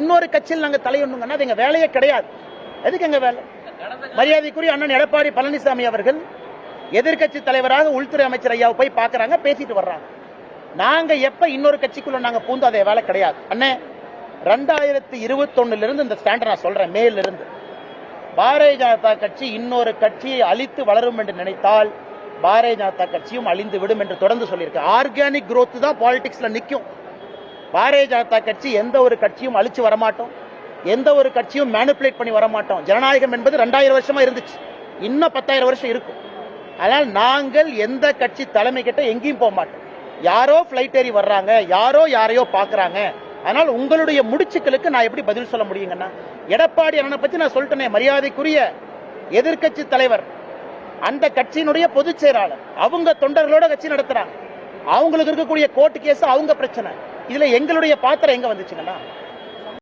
இன்னொரு கட்சியில் நாங்க தலையொண்ணுங்கன்னா அது எங்க வேலையே கிடையாது. எதுக்கு எங்க வேலை? மரியாதைக்குரிய அண்ணன் எடப்பாடி பழனிசாமி அவர்கள் எதிர்க்கட்சி தலைவராக உள்துறை அமைச்சர் ஐயாவை போய் பார்க்கறாங்க பேசிட்டு வர்றாங்க. நாங்க எப்ப இன்னொரு கட்சிக்குள்ள நாங்க பூந்து அதே வேலை கிடையாது. அண்ணே ரெண்டாயிரத்தி இருபத்தொன்னுல இருந்து இந்த ஸ்டாண்டை நான் சொல்றேன் மேல இருந்து. பாரதிய ஜனதா கட்சி இன்னொரு கட்சியை அழித்து வளரும் என்று நினைத்தால் பாரதிய ஜனதா கட்சியும் அழிந்து விடும் என்று தொடர்ந்து சொல்லியிருக்கு. ஆர்கானிக் குரோத் தான் பாலிடிக்ஸ்ல நிற்கும் பாரதிய ஜனதா கட்சி எந்த ஒரு கட்சியும் அழிச்சு வரமாட்டோம். எந்த ஒரு கட்சியும் மேனிப்புலேட் பண்ணி வரமாட்டோம். ஜனநாயகம் என்பது ரெண்டாயிரம் வருஷமா இருந்துச்சு. இன்னும் பத்தாயிரம் வருஷம் இருக்கும். அதனால் நாங்கள் எந்த கட்சி தலைமை கிட்ட எங்கேயும் போக மாட்டோம். யாரோ ஃப்ளைட் ஏறி வர்றாங்க யாரோ யாரையோ பார்க்குறாங்க. அதனால் உங்களுடைய முடிச்சுக்களுக்கு நான் எப்படி பதில் சொல்ல முடியுங்கன்னா எடப்பாடி அண்ணனை பற்றி நான் சொல்லிட்டேனே மரியாதைக்குரிய எதிர்க்கட்சி தலைவர். அந்த கட்சியினுடைய பொதுச் செயலாளர். அவங்க தொண்டர்களோட கட்சி நடத்துகிறாங்க அவங்களுக்கு இருக்கக்கூடிய கோர்ட்டு கேஸ் அவங்க பிரச்சனை. இதுல எங்களுடைய பாத்திரம் எங்க வந்துச்சுங்கன்னா